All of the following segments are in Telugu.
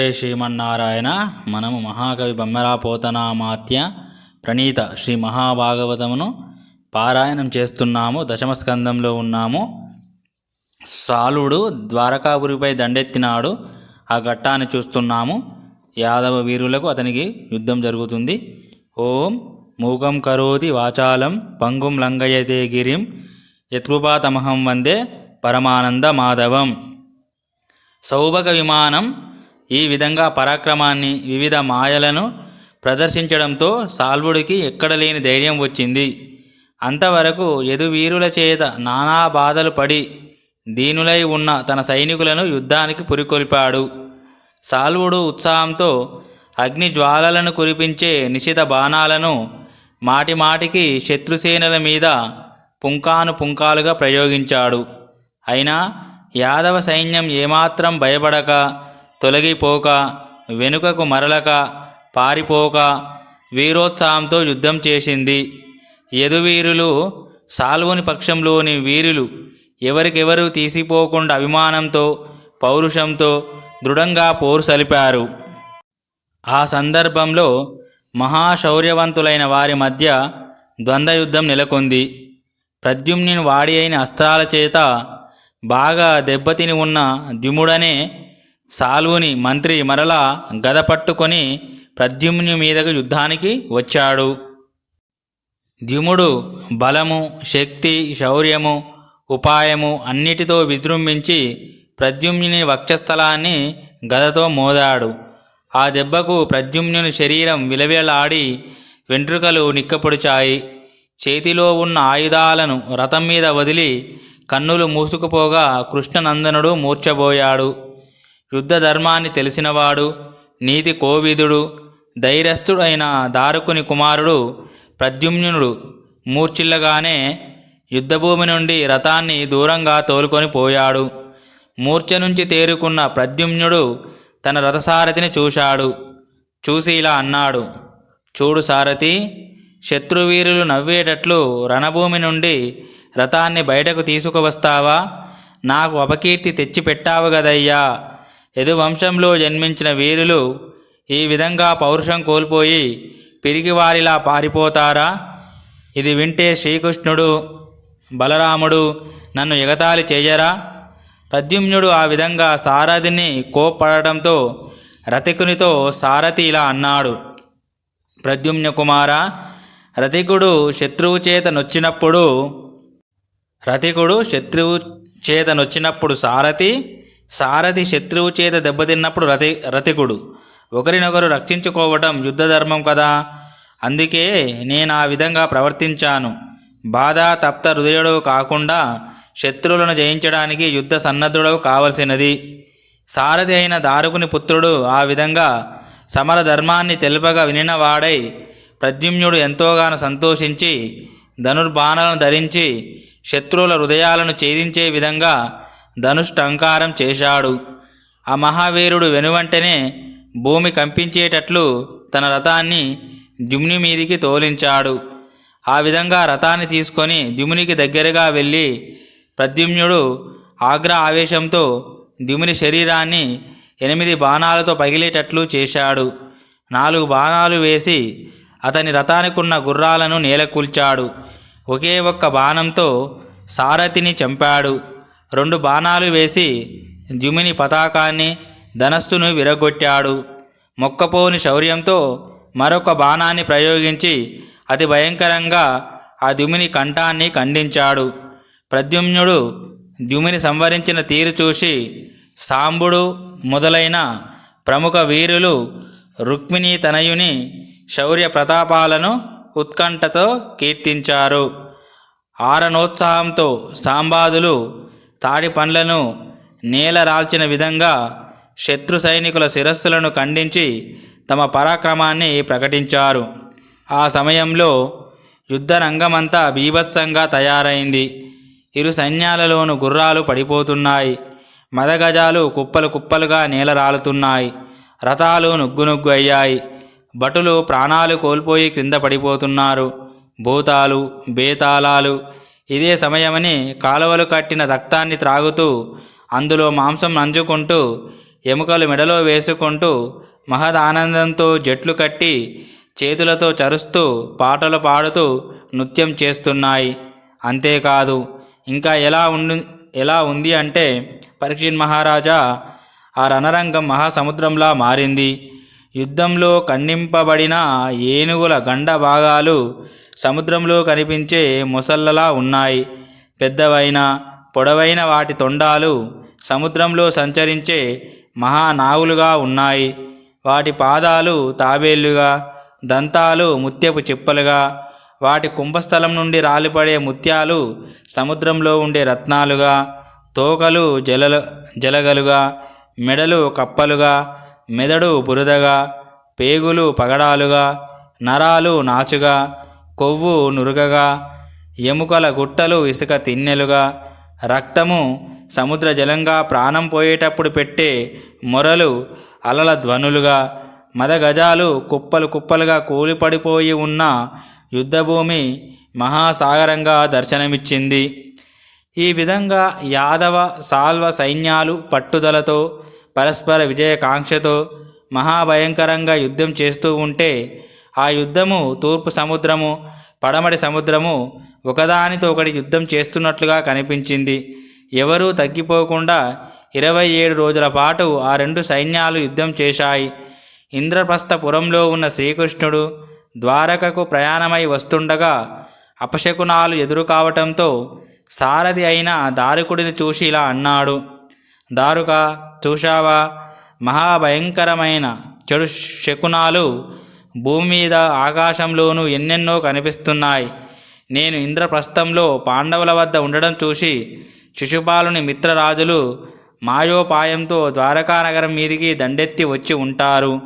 జయ శ్రీమన్నారాయణ మనము మహాకవి బొమ్మరాపోతనామాత్య ప్రణీత శ్రీ మహాభాగవతమును పారాయణం చేస్తున్నాము దశమస్కందంలో ఉన్నాము. సాలుడు ద్వారకాపురిపై దండెత్తినాడు ఆ ఘట్టాన్ని చూస్తున్నాము. యాదవ వీరులకు అతనికి యుద్ధం జరుగుతుంది. ఓం మూకం కరోతి వాచాలం పంగుం లంగయతే గిరిం యత్కృపాతమహం వందే పరమానంద మాధవం. సౌభగ విమానం ఈ విధంగా పరాక్రమాన్ని వివిధ మాయలను ప్రదర్శించడంతో సాల్వుడికి ఎక్కడ లేని ధైర్యం వచ్చింది. అంతవరకు యదువీరుల చేత నానా బాధలు పడి దీనులై ఉన్న తన సైనికులను యుద్ధానికి పురికొల్పాడు. సాల్వుడు ఉత్సాహంతో అగ్ని జ్వాలలను కురిపించే నిశిత బాణాలను మాటిమాటికి శత్రుసేనల మీద పుంకాను పుంకాలుగా ప్రయోగించాడు. అయినా యాదవ సైన్యం ఏమాత్రం భయపడక తొలగిపోక వెనుకకు మరలక పారిపోక వీరోత్సాహంతో యుద్ధం చేసింది. యదువీరులు సాల్వుని పక్షంలోని వీరులు ఎవరికెవరు తీసిపోకుండా అభిమానంతో పౌరుషంతో దృఢంగా పోరు సలిపారు. ఆ సందర్భంలో మహాశౌర్యవంతులైన వారి మధ్య ద్వంద్వయుద్ధం నెలకొంది. ప్రద్యుమ్ని వాడి అయిన అస్త్రాల చేత బాగా దెబ్బతిని ఉన్న ద్యుముడనే సాల్వుని మంత్రి మరలా గద పట్టుకొని ప్రద్యుమ్ని మీదకు యుద్ధానికి వచ్చాడు. ద్యుముడు బలము శక్తి శౌర్యము ఉపాయము అన్నిటితో విజృంభించి ప్రద్యుమ్ని వక్షస్థలాన్ని గదతో మోదాడు. ఆ దెబ్బకు ప్రద్యుమ్నుని శరీరం విలవిలాడి వెంట్రుకలు నిక్కపొడిచాయి. చేతిలో ఉన్న ఆయుధాలను రథం మీద వదిలి కన్నులు మూసుకుపోగా కృష్ణనందనుడు మూర్చబోయాడు యుద్ధ ధర్మాన్ని తెలిసినవాడు నీతి కోవిదుడు ధైర్యస్థుడైన దారుకుని కుమారుడు ప్రద్యుమ్నుడు మూర్చిల్లగానే యుద్ధభూమి నుండి రథాన్ని దూరంగా తోలుకొని పోయాడు. మూర్ఛ నుంచి తేరుకున్న ప్రద్యుమ్నుడు తన రథసారథిని చూశాడు. చూసి ఇలా అన్నాడు చూడు సారథి శత్రువీరులు నవ్వేటట్లు రణభూమి నుండి రథాన్ని బయటకు తీసుకువస్తావా? నాకు అపకీర్తి తెచ్చిపెట్టావు గదయ్యా యదువంశంలో జన్మించిన వీరులు ఈ విధంగా పౌరుషం కోల్పోయి పిరిగివారిలా పారిపోతారా? ఇది వింటే శ్రీకృష్ణుడు బలరాముడు నన్ను ఎగతాళి చేయరా ప్రద్యుమ్నుడు ఆ విధంగా సారథిని కోప్పడటంతో రతికునితో సారథి ఇలా అన్నాడు. ప్రద్యుమ్న కుమార రతికుడు శత్రువు చేత నొచ్చినప్పుడు రతికుడు శత్రువు చేత నొచ్చినప్పుడు సారథి సారథి శత్రువు చేత దెబ్బతిన్నప్పుడు రతి రతికుడు. ఒకరినొకరు రక్షించుకోవటం యుద్ధధర్మం కదా? అందుకే నేను ఆ విధంగా ప్రవర్తించాను. బాధ తప్త హృదయుడవు కాకుండా శత్రువులను జయించడానికి యుద్ధ సన్నద్ధుడవు కావలసినది. సారథి అయిన దారుకుని పుత్రుడు ఆ విధంగా సమర ధర్మాన్ని తెలుపగా వినినవాడై ప్రద్యుమ్నుడు ఎంతోగానో సంతోషించి ధనుర్బాణాలను ధరించి శత్రువుల హృదయాలను ఛేదించే విధంగా ధనుష్టంకారం చేశాడు. ఆ మహావీరుడు వెనువంటనే భూమి కంపించేటట్లు తన రథాన్ని ద్యుమ్ని మీదికి తోలించాడు. ఆ విధంగా రథాన్ని తీసుకొని ద్యుమునికి దగ్గరగా వెళ్ళి ప్రద్యుమ్నుడు ఆగ్ర ఆవేశంతో ద్యుముని శరీరాన్ని ఎనిమిది బాణాలతో పగిలేటట్లు చేశాడు. నాలుగు బాణాలు వేసి అతని రథానికున్న గుర్రాలను నేలకూల్చాడు. ఒకే ఒక్క బాణంతో సారథిని చంపాడు. రెండు బాణాలు వేసి ద్యుమిని పతాకాన్ని ధనస్సును విరగొట్టాడు. మొక్కపోని శౌర్యంతో మరొక బాణాన్ని ప్రయోగించి అతి భయంకరంగా ఆ ద్యుమిని కంఠాన్ని ఖండించాడు. ప్రద్యుమ్నుడు ద్యుమిని సంవరించిన తీరు చూసి సాంబుడు మొదలైన ప్రముఖ వీరులు రుక్మిణీ తనయుని శౌర్య ప్రతాపాలను ఉత్కంఠతో కీర్తించారు. ఆరనోత్సాహంతో సాంబాదులు తాడి పండ్లను నేల రాల్చిన విధంగా శత్రు సైనికుల శిరస్సులను ఖండించి తమ పరాక్రమాన్ని ప్రకటించారు. ఆ సమయంలో యుద్ధ రంగమంతా బీభత్సంగా తయారైంది. ఇరు సైన్యాలలోను గుర్రాలు పడిపోతున్నాయి. మదగజాలు కుప్పలు కుప్పలుగా నేలరాలుతున్నాయి రథాలు నుగ్గు నుగ్గు అయ్యాయి. భటులు ప్రాణాలు కోల్పోయి క్రింద పడిపోతున్నారు. భూతాలు బేతాళాలు ఇదే సమయమని కాలువలు కట్టిన రక్తాన్ని త్రాగుతూ అందులో మాంసం నంజుకుంటూ ఎముకలు మెడలో వేసుకుంటూ మహదానందంతో జట్లు కట్టి చేతులతో చరుస్తూ పాటలు పాడుతూ నృత్యం చేస్తున్నాయి. అంతేకాదు ఇంకా ఎలా ఉండు ఎలా ఉంది అంటే పరీక్షిత్ మహారాజా ఆ రణరంగం మహాసముద్రంలా మారింది. యుద్ధంలో ఖండింపబడిన ఏనుగుల గండ భాగాలు సముద్రంలో కనిపించే మొసళ్ళలా ఉన్నాయి. పెద్దవైన పొడవైన వాటి తొండాలు సముద్రంలో సంచరించే మహానాగులుగా ఉన్నాయి. వాటి పాదాలు తాబేళ్ళుగా దంతాలు ముత్యపు చిప్పలుగా వాటి కుంభస్థలం నుండి రాలిపడే ముత్యాలు సముద్రంలో ఉండే రత్నాలుగా తోకలు జలలు జలగలుగా మెడలు కప్పలుగా మెదడు బురదగా పేగులు పగడాలుగా నరాలు నాచుగా కొవ్వు నురుగగా ఎముకల గుట్టలు ఇసుక తిన్నెలుగా రక్తము సముద్ర జలంగా ప్రాణం పోయేటప్పుడు పెట్టే మొరలు అలల ధ్వనులుగా మదగజాలు కుప్పలు కుప్పలుగా కూలిపడిపోయి ఉన్న యుద్ధభూమి మహాసాగరంగా దర్శనమిచ్చింది. ఈ విధంగా యాదవ సాల్వ సైన్యాలు పట్టుదలతో పరస్పర విజయకాంక్షతో మహాభయంకరంగా యుద్ధం చేస్తూ ఉంటే ఆ యుద్ధము తూర్పు సముద్రము పడమటి సముద్రము ఒకదానితో ఒకటి యుద్ధం చేస్తున్నట్లుగా కనిపించింది. ఎవరూ తగ్గిపోకుండా ఇరవై ఏడు రోజుల పాటు ఆ రెండు సైన్యాలు యుద్ధం చేశాయి. ఇంద్రప్రస్థపురంలో ఉన్న శ్రీకృష్ణుడు ద్వారకకు ప్రయాణమై వస్తుండగా అపశకునాలు ఎదురు కావటంతో సారథి అయిన దారుకుడిని చూసి ఇలా అన్నాడు దారుక చూశావా మహాభయంకరమైన చెడు శకునాలు భూమి మీద ఆకాశంలోనూ ఎన్నెన్నో కనిపిస్తున్నాయి. నేను ఇంద్రప్రస్థంలో పాండవుల వద్ద ఉండడం చూసి శిశుపాలుని మిత్రరాజులు మాయోపాయంతో ద్వారకానగరం మీదికి దండెత్తి వచ్చి ఉంటారు.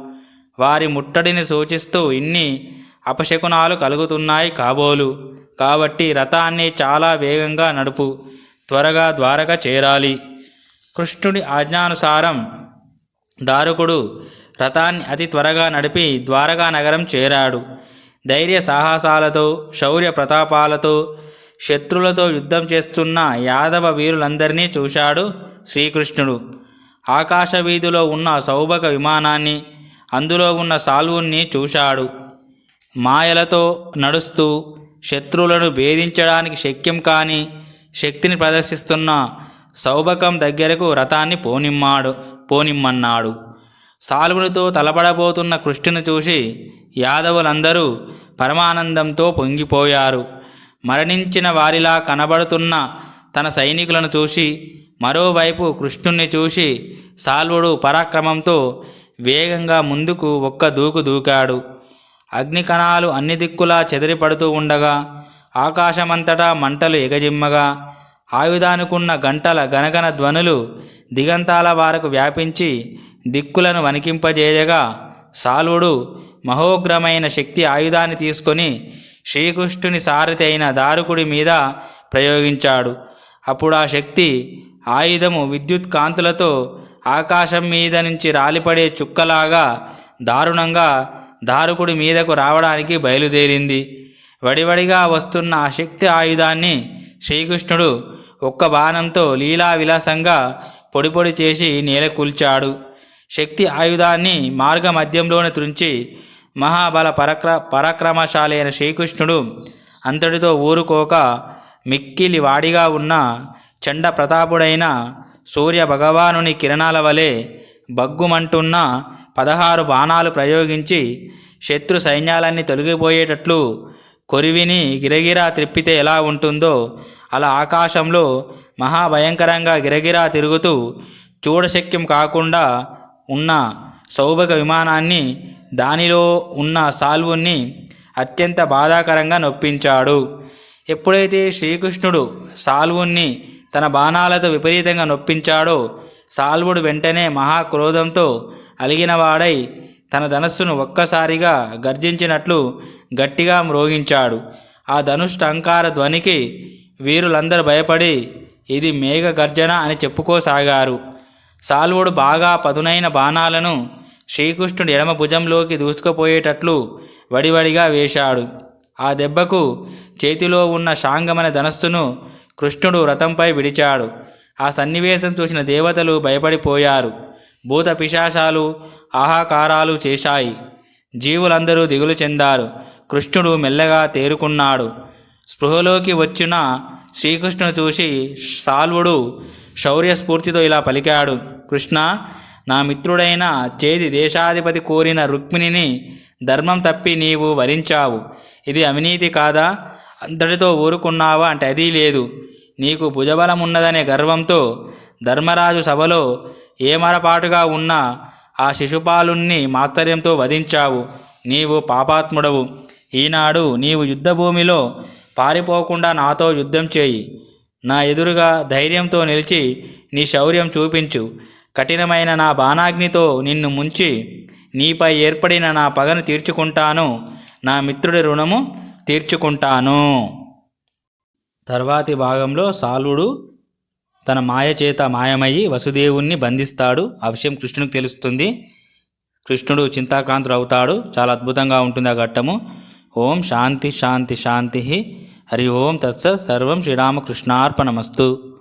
వారి ముట్టడిని సూచిస్తూ ఇన్ని అపశకునాలు కలుగుతున్నాయి కాబోలు. కాబట్టి రథాన్ని చాలా వేగంగా నడుపు త్వరగా ద్వారక చేరాలి. కృష్ణుడి ఆజ్ఞానుసారం దారుకుడు రథాన్ని అతి త్వరగా నడిపి ద్వారకా నగరం చేరాడు. ధైర్య సాహసాలతో శౌర్య ప్రతాపాలతో శత్రులతో యుద్ధం చేస్తున్న యాదవ వీరులందరినీ చూశాడు శ్రీకృష్ణుడు. ఆకాశ వీధిలో ఉన్న సౌభక విమానాన్ని అందులో ఉన్న సాల్వుణ్ణి చూశాడు. మాయలతో నడుస్తూ శత్రువులను భేదించడానికి శక్యం కాని శక్తిని ప్రదర్శిస్తున్న సౌభకం దగ్గరకు రథాన్ని పోనిమ్మాడు పోనిమ్మన్నాడు. సాల్వునితో తలపడబోతున్న కృష్ణుని చూసి యాదవులందరూ పరమానందంతో పొంగిపోయారు. మరణించిన వారిలా కనబడుతున్న తన సైనికులను చూసి మరోవైపు కృష్ణుణ్ణి చూసి సాల్వుడు పరాక్రమంతో వేగంగా ముందుకు ఒక్క దూకు దూకాడు. అగ్నికణాలు అన్ని దిక్కులా చెదిరిపడుతూ ఉండగా ఆకాశమంతటా మంటలు ఎగజిమ్మగా ఆయుధానుకున్న గంటల గనగన ధ్వనులు దిగంతాల వారకు వ్యాపించి దిక్కులను వణికింపజేయగా సాల్వుడు మహోగ్రమైన శక్తి ఆయుధాన్ని తీసుకొని శ్రీకృష్ణుని సారథి అయిన దారుకుడి మీద ప్రయోగించాడు. అప్పుడు ఆ శక్తి ఆయుధము విద్యుత్ కాంతులతో ఆకాశం మీద నుంచి రాలిపడే చుక్కలాగా దారుణంగా దారుకుడి మీదకు రావడానికి బయలుదేరింది. వడివడిగా వస్తున్న ఆ శక్తి ఆయుధాన్ని శ్రీకృష్ణుడు ఒక్క బాణంతో లీలా విలాసంగా పొడి పొడి చేసి నేల కూల్చాడు. శక్తి ఆయుధాన్ని మార్గ మధ్యంలోనే త్రుంచి మహాబల పరక్ర పరాక్రమశాలి అయిన శ్రీకృష్ణుడు అంతటితో ఊరుకోక మిక్కిలి వాడిగా ఉన్న చండ ప్రతాపుడైన సూర్య భగవానుని కిరణాల వలె బగ్గుమంటున్న పదహారు బాణాలు ప్రయోగించి శత్రు సైన్యాలన్నీ తొలగిపోయేటట్లు కొరివిని గిరగిరా త్రిప్పితే ఎలా ఉంటుందో అలా ఆకాశంలో మహాభయంకరంగా గిరగిరా తిరుగుతూ చూడశక్యం కాకుండా ఉన్న సౌభగ విమానాన్ని దానిలో ఉన్న సాల్వుణ్ణి అత్యంత బాధాకరంగా నొప్పించాడు. ఎప్పుడైతే శ్రీకృష్ణుడు సాల్వుణ్ణి తన బాణాలతో విపరీతంగా నొప్పించాడో సాల్వుడు వెంటనే మహాక్రోధంతో అలిగినవాడై తన ధనస్సును ఒక్కసారిగా గర్జించినట్లు గట్టిగా మ్రోగించాడు ఆ ధనుష్టంకార ధ్వనికి వీరులందరూ భయపడి ఇది మేఘ గర్జన అని చెప్పుకోసాగారు. సాల్వుడు బాగా పదునైన బాణాలను శ్రీకృష్ణుడి ఎడమ భుజంలోకి దూసుకుపోయేటట్లు వడివడిగా వేశాడు. ఆ దెబ్బకు చేతిలో ఉన్న శాంగమన ధనస్సును కృష్ణుడు రథంపై విడిచాడు. ఆ సన్నివేశం చూసిన దేవతలు భయపడిపోయారు. భూత పిశాచాలు ఆహాకారాలు చేశాయి. జీవులందరూ దిగులు చెందారు. కృష్ణుడు మెల్లగా తేరుకున్నాడు. స్పృహలోకి వచ్చిన శ్రీకృష్ణుడు చూసి సాల్వుడు శౌర్యస్ఫూర్తితో ఇలా పలికాడు కృష్ణ నా మిత్రుడైన చేది దేశాధిపతి కోరిన రుక్మిణిని ధర్మం తప్పి నీవు వరించావు. ఇది అవినీతి కాదా? అంతటితో ఊరుకున్నావా? అంటే అది లేదు. నీకు భుజబలం ఉన్నదనే గర్వంతో ధర్మరాజు సభలో ఏమరపాటుగా ఉన్న ఆ శిశుపాలుణ్ణి మాత్సర్యంతో వధించావు. నీవు పాపాత్ముడవు. ఈనాడు నీవు యుద్ధభూమిలో పారిపోకుండా నాతో యుద్ధం చేయి. నా ఎదురుగా ధైర్యంతో నిలిచి నీ శౌర్యం చూపించు. కఠినమైన నా బాణాగ్నితో నిన్ను ముంచి నీపై ఏర్పడిన నా పగను తీర్చుకుంటాను. నా మిత్రుడి రుణము తీర్చుకుంటాను. తర్వాతి భాగంలో సాల్వుడు తన మాయ చేత మాయమయ్యి వసుదేవుణ్ణి బంధిస్తాడు. ఆ విషయం కృష్ణునికి తెలుస్తుంది. కృష్ణుడు చింతాక్రాంతుడు అవుతాడు. చాలా అద్భుతంగా ఉంటుంది ఆ ఘట్టము. ఓం శాంతి శాంతి శాంతి. హరి ఓం తత్స సర్వం శ్రీరామకృష్ణార్పణమస్తు.